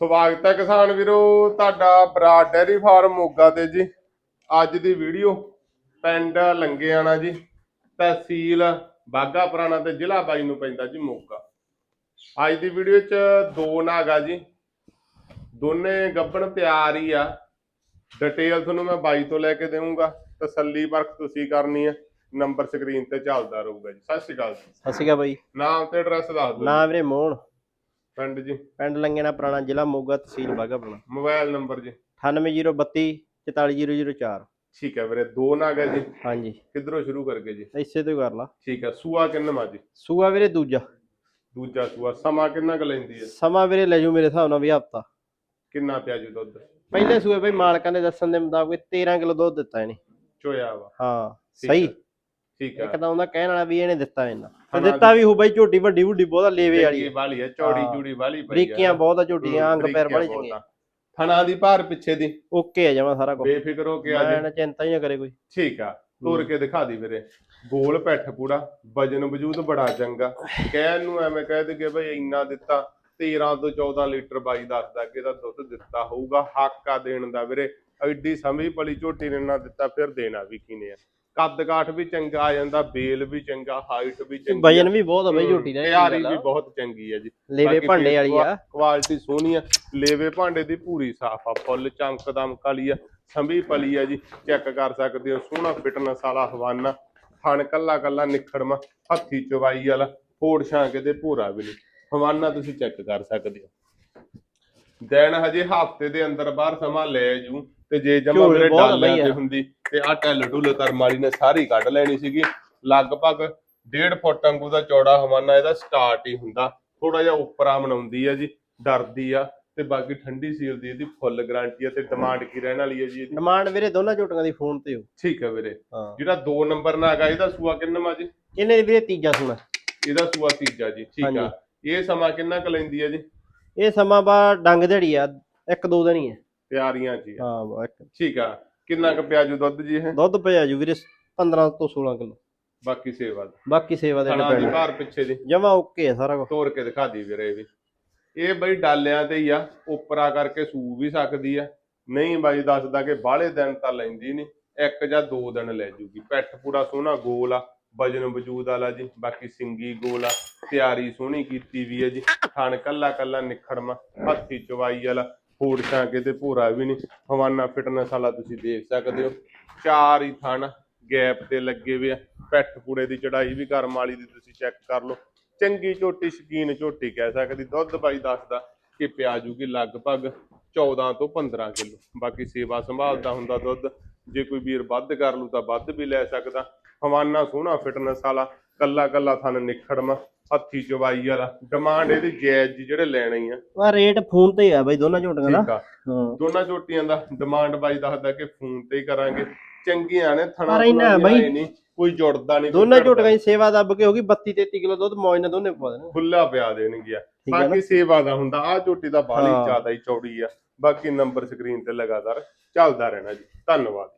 ਸਵਾਗਤ ਹੈ ਕਿਸਾਨ ਵੀਰੋ ਤੁਹਾਡਾ ਬਰਾਡ ਡੈਰੀ ਫਾਰਮ ਮੋਗਾ ਤੇ ਜੀ। ਅੱਜ ਦੀ ਵੀਡੀਓ ਪਿੰਡ ਲੰਗੇਆਣਾ ਜੀ ਤਹਿਸੀਲ ਬਾਗਾ ਪੁਰਾਣਾ ਤੇ ਜ਼ਿਲ੍ਹਾ ਬਾਈ ਨੂੰ ਪੈਂਦਾ ਜੀ ਮੋਗਾ। ਅੱਜ ਦੀ ਵੀਡੀਓ 'ਚ ਦੋ ਨਾਗਾ ਜੀ। ਦੋਨੇ ਗੱਬਣ ਤਿਆਰ ਹੀ ਆ। ਡਿਟੇਲ ਤੁਹਾਨੂੰ ਮੈਂ ਬਾਈ ਤੋਂ ਲੈ ਕੇ ਦੇਵਾਂਗਾ ਤਸੱਲੀ ਪਰਖ ਤੁਸੀਂ ਕਰਨੀ ਹੈ ਨੰਬਰ ਸਕਰੀਨ ਤੇ ਚੱਲਦਾ ਰਹੂਗਾ ਜੀ। ਸਤਿ ਸ਼੍ਰੀ ਅਕਾਲ ਜੀ। ਸਤਿ ਸ਼੍ਰੀ ਅਕਾਲ ਬਾਈ। ਨਾਮ ਤੇ ਐਡਰੈਸ ਦੱਸ ਦਿਓ। ਨਾਮ ਵੀਰੇ ਮੋਹਨ। ਪਿੰਡ ਜੀ। ਪਿੰਡ ਲੰਗੇਣਾ ਪੁਰਾਣਾ ਜ਼ਿਲ੍ਹਾ ਮੋਗਾ ਤਹਿਸੀਲ ਬਾਗਾ ਪੁਰਾਣਾ। ਮੋਬਾਈਲ ਨੰਬਰ ਜੀ। 98032 44004 ਠੀਕ ਹੈ ਵੀਰੇ ਦੋ ਨਾਗ ਹੈ ਜੀ। ਹਾਂਜੀ। ਕਿੱਧਰੋਂ ਸ਼ੁਰੂ ਕਰਗੇ ਜੀ? ਇਸੇ ਤੋਂ ਕਰ ਲਾ। ਠੀਕ ਹੈ ਸੂਆ ਕਿੰਨਾ ਜੀ? ਸੂਆ ਵੀਰੇ ਦੂਜਾ। ਦੂਜਾ ਸੂਆ ਸਮਾਂ ਕਿੰਨਾ ਕੁ ਲੈਂਦੀ ਹੈ? ਸਮਾਂ ਵੀਰੇ ਲੈ ਜੂ ਮੇਰੇ ਹਿਸਾਬ ਨਾਲ ਵੀ ਹਫਤਾ। ਕਿੰਨਾ ਪਿਆ ਜੀ ਦੁੱਧ? ਪਹਿਲੇ ਸੂਏ ਬਈ ਮਾਲਕਾਂ ਦੇ ਦੱਸਣ ਦੇ ਮੁਤਾਬਕ 13 ਕਿਲੋ ਦੁੱਧ ਦਿੱਤਾ ਇਹਨੇ। ਚੋਇਆ ਵਾ। ਹਾਂ ਸਹੀ। ਹੈ, ਠੀਕ ਇੱਕ ਹੈ ਤਾਂ ਉਹਦਾ ਕਹਿਣ ਵਾਲਾ ਵੀ ਇਹਨੇ ਦਿੱਤਾ ਇਹਨਾਂ। ਤੇ ਦਿੱਤਾ ਵੀ ਹੋ ਬਾਈ ਝੋਟੀ ਵੱਡੀ ਵੱਡੀ ਬਹੁਤਾ ਲੇਵੇ ਵਾਲੀ ਵਾਲੀ ਹੈ ਚੌੜੀ। ਚੂੜੀ ਵਾਲੀ ਪਈ ਬਰੀਕੀਆਂ ਬਹੁਤ ਆ ਝੋਟੀਆਂ ਅੰਗ ਪੈਰ ਬੜੇ ਚੰਗੇ ਆ। ਥਣਾ ਦੀ ਭਾਰ ਪਿੱਛੇ ਦੀ। ਓਕੇ ਆ ਜਮਾ ਸਾਰਾ ਕੁਝ ਬੇਫਿਕਰ ਹੋ ਕੇ ਆ ਜੀ ਨਾ ਚਿੰਤਾ ਹੀ ਨਾ ਕਰੇ ਕੋਈ। ਠੀਕ ਆ ਤੋਰ ਕੇ ਦਿਖਾ ਦੀ ਵੀਰੇ। ਗੋਲ ਪੈਠ ਪੂੜਾ ਵਜਨ ਵਜੂਦ ਬੜਾ ਚੰਗਾ। ਕਹਿਣ ਨੂੰ ਐਵੇਂ ਕਹਿ ਦਈਏ ਬਈ ਇੰਨਾ ਦਿੱਤਾ 13 ਤੋਂ 14 ਲੀਟਰ ਬਾਈ ਦੱਸਦਾ ਕਿ ਇਹਦਾ ਦੁੱਧ ਦਿੱਤਾ ਹੋਊਗਾ ਹੱਕ ਆ ਦੇਣ ਦਾ ਵੀਰੇ। ਐਡੀ ਸਮੀ ਪਲੀ ਝੋਟੀ ਨੇ ਨਾ ਦਿੱਤਾ ਫਿਰ ਦੇਣਾ ਵੀ ਕਿਨੇ ਆ। ਕੱਦ ਕਾਠ ਵੀ ਚੰਗਾ ਆ ਜਾਂਦਾ ਬੇਲ ਵੀ ਚੰਗਾ ਹਾਈਟ ਵੀ ਚੰਗੀ ਵਜਨ ਵੀ ਬਹੁਤ ਆ ਬਈ ਝੋਟੀ ਦਾ ਤਿਆਰੀ ਵੀ। ਬਹੁਤ ਚੰਗੀ ਆ ਜੀ। ਲੇਵੇ ਭਾਂਡੇ ਵਾਲੀ ਆ। ਕੁਆਲਿਟੀ ਸੋਹਣੀ ਆ ਲੇਵੇ ਭਾਂਡੇ ਦੀ ਪੂਰੀ ਸਾਫ਼ ਆ ਫੁੱਲ ਚਮਕ ਦਮਕ ਵਾਲੀ ਆ ਸੰਭੀ ਪਲੀ ਆ ਜੀ ਚੈੱਕ ਕਰ ਸਕਦੇ ਹੋ ਸੋਹਣਾ ਫਿਟਨੈਸ ਵਾਲਾ ਹਵਾਨਾ ਥਣ ਕੱਲਾ ਕੱਲਾ ਨਿਖੜਮਾ ਹੱਥੀ ਚਵਾਈ ਵਾਲਾ ਫੋੜ ਛਾਂਕੇ ਤੇ ਭੂਰਾ ਵੀ ਨਹੀਂ। ਹਵਾਨਾ ਤੁਸੀਂ ਚੈੱਕ ਕਰ ਸਕਦੇ ਹੋ। ਦਿਨ ਹਜੇ ਹਫ਼ਤੇ ਦੇ ਅੰਦਰ ਬਾਹਰ ਸਮਾਂ ਲੈ ਜੂ ਤੇ ਜੇ ਜਮਾ ਮੇਰੇ ਡਾਲਿਆਂ ਤੇ। ਹੁੰਦੀ ਤੇ ਆ ਟੈਲ ਟੂਲ ਕਰਮ ਵਾਲੀ ਨੇ ਸਾਰੀ ਕੱਢ ਲੈਣੀ ਸੀਗੀ। ਲਗਭਗ 1.5 ਫੁੱਟ ਵਾਂਗੂ ਦਾ ਚੌੜਾ ਹਵਾਨਾ ਇਹਦਾ ਸਟਾਰਟ ਹੀ ਹੁੰਦਾ। ਥੋੜਾ ਜਿਹਾ ਉੱਪਰਾਂ ਮਨਾਉਂਦੀ ਆ ਜੀ ਡਰਦੀ ਆ ਤੇ ਬਾਕੀ ਠੰਡੀ ਸੀਲ ਦੀ ਇਹਦੀ ਫੁੱਲ ਗਾਰੰਟੀ ਆ ਤੇ ਡਿਮਾਂਡ ਕੀ ਰਹਿਣ ਵਾਲੀ ਹੈ ਜੀ ਇਹਦੀ? ਡਿਮਾਂਡ ਵੀਰੇ ਦੋਨਾਂ ਝੋਟੀਆਂ ਦੀ ਫੋਨ ਤੇ ਹੋ। ਠੀਕ ਹੈ ਵੀਰੇ। ਜਿਹੜਾ 2 ਨੰਬਰ ਨਾਲ ਹੈਗਾ ਇਹਦਾ ਸੂਆ ਕਿੰਨਾ ਜੀ? ਇਹਨੇ ਵੀਰੇ ਤੀਜਾ ਸੁਣਾ। ਇਹਦਾ ਸੂਆ ਤੀਜਾ ਜੀ ਠੀਕ ਆ। ਇਹ ਸਮਾਂ ਕਿੰਨਾ ਕੁ ਲੈਂਦੀ ਹੈ ਜੀ? ਇਹ ਸਮਾਂ ਬਾ ਡੰਗ ਦਿਹਾੜੀ ਆ ਇੱਕ ਦੋ ਦਿਨ ਹੀ ਹੈ ਤਿਆਰੀਆਂ ਜੀ ਹਾਂ ਇੱਕ। ਠੀਕ ਆ। ਕਿੰਨਾ ਕੁ ਪਿਆਜੂ ਦੁੱਧ ਜੀ ਇਹ? ਦੁੱਧ ਪਿਆ ਜੂ ਵੀਰੇ 15 ਤੋਂ 16 ਕਿਲੋ। ਬਾਕੀ ਸੇਵਾ ਦਾ। ਬਾਕੀ ਸੇਵਾ ਦੇ ਥਣਾ ਦੀ ਭਾਰ ਪਿੱਛੇ ਦੀ। ਜਮਾ ਓਕੇ ਆ ਸਾਰਾ ਕੁਝ ਤੋੜ ਕੇ ਦਿਖਾ ਦੀ ਵੀਰੇ ਇਹ ਵੀ। ਇਹ ਬਈ ਡਾਲਿਆਂ ਤੇ ਹੀ ਆ ਉਪਰਾ ਕਰਕੇ ਸੂ ਵੀ ਸਕਦੀ ਆ। ਨਹੀਂ ਬਾਈ ਦੱਸਦਾ ਕਿ ਬਾਹਲੇ ਦਿਨ ਤਾਂ ਲੈਂਦੀ ਨਹੀਂ ਇੱਕ ਜਾਂ ਦੋ ਦਿਨ ਲੈ ਜੂਗੀ। ਪੈਠ ਪੂਰਾ ਸੋਹਣਾ ਗੋਲ ਆ ਵਜਨ ਵਜੂਦ ਵਾਲਾ ਜੀ ਬਾਕੀ ਸਿੰਗੀ ਗੋਲ ਆ। ਤਿਆਰੀ ਸੋਹਣੀ ਕੀਤੀ ਵੀ ਹੈ ਜੀ। ਥਣ ਕੱਲਾ ਕੱਲਾ ਨਿਖੜਮਾ ਹੱਥੀ ਚਵਾਈ ਵਾਲਾ। ਫੋੜ ਛਾਂਕੇ ਕਿਤੇ ਭੂਰਾ ਵੀ ਨਹੀਂ। ਹਵਾਨਾ ਫਿਟਨੈਸ ਵਾਲਾ ਤੁਸੀਂ ਦੇਖ ਸਕਦੇ ਹੋ। ਚਾਰ ਹੀ ਥਣ ਗੈਪ ਤੇ ਲੱਗੇ ਹੋਏ ਆ। ਪੈਠ ਪੂੜੇ ਦੀ ਚੜਾਈ ਵੀ ਕਰਮ ਵਾਲੀ ਦੀ ਤੁਸੀਂ ਚੈੱਕ ਕਰ ਲਓ। ਚੰਗੀ ਝੋਟੀ, ਸ਼ਕੀਨ ਝੋਟੀ ਕਹਿ ਸਕਦੀ। ਦੁੱਧ ਭਾਈ ਦੱਸਦਾ ਕਿ ਪਿਆ ਜੂਗੀ ਲਗਭਗ 14 ਤੋਂ 15 ਕਿਲੋ। ਬਾਕੀ ਸੇਵਾ ਸੰਭਾਲਦਾ ਹੁੰਦਾ ਦੁੱਧ। ਜੇ ਕੋਈ ਵੀਰ ਵੱਧ ਕਰ ਲੂ ਤਾਂ ਵੱਧ ਵੀ ਲੈ ਸਕਦਾ। ਹਵਾਨਾ ਸੋਹਣਾ ਫਿਟਨੈਸ ਵਾਲਾ ਕੱਲਾ ਕੱਲਾ ਥਣ ਨਿਖੜਮਾ ਹੱਥੀ ਚਵਾਈ ਵਾਲਾ। ਡਿਮਾਂਡ ਇਹਦੀ ਜਾਇਜ਼ ਜੀ ਜਿਹੜੇ ਲੈਣੇ ਹੀ ਆ। ਆ ਰੇਟ ਫੋਨ ਤੇ ਆ ਬਈ ਦੋਨਾਂ ਝੋਟੀਆਂ ਦਾ। ਠੀਕ ਆ। ਹਾਂ। ਦੋਨਾਂ ਝੋਟੀਆਂ ਦਾ ਡਿਮਾਂਡ ਬਾਈ ਦੱਸਦਾ ਕਿ ਫੋਨ ਤੇ ਹੀ ਕਰਾਂਗੇ। ਚੰਗੀਆਂ ਨੇ ਥਣਾ ਪਰ ਇੰਨਾ ਥੁਣਾ ਬਾਈ- ਨਹੀਂ ਕੋਈ ਜੁੜਦਾ ਨਹੀਂ ਦੋਨਾਂ ਝੋਟੀਆਂ ਦੀ ਸੇਵਾ ਦੱਬ ਕੇ ਹੋਗੀ 32 33 ਕਿਲੋ ਦੁੱਧ ਮੌਜ ਨਾਲ ਦੋਨੇ ਪਵਾ ਦੇਣੇ। ਖੁੱਲਾ ਪਿਆ ਦੇਣਗੀਆਂ ਨਾ। ਬਾਕੀ ਸੇਵਾ ਦਾ ਹੁੰਦਾ ਆ ਝੋਟੀ ਦਾ ਬਾਲੀ ਹਾਂ। ਜ਼ਿਆਦਾ ਹੀ ਚੌੜੀ ਆ। ਬਾਕੀ ਨੰਬਰ ਸਕਰੀਨ ਤੇ ਲਗਾਤਾਰ ਚੱਲਦਾ ਰਹਿਣਾ ਜੀ। ਧੰਨਵਾਦ।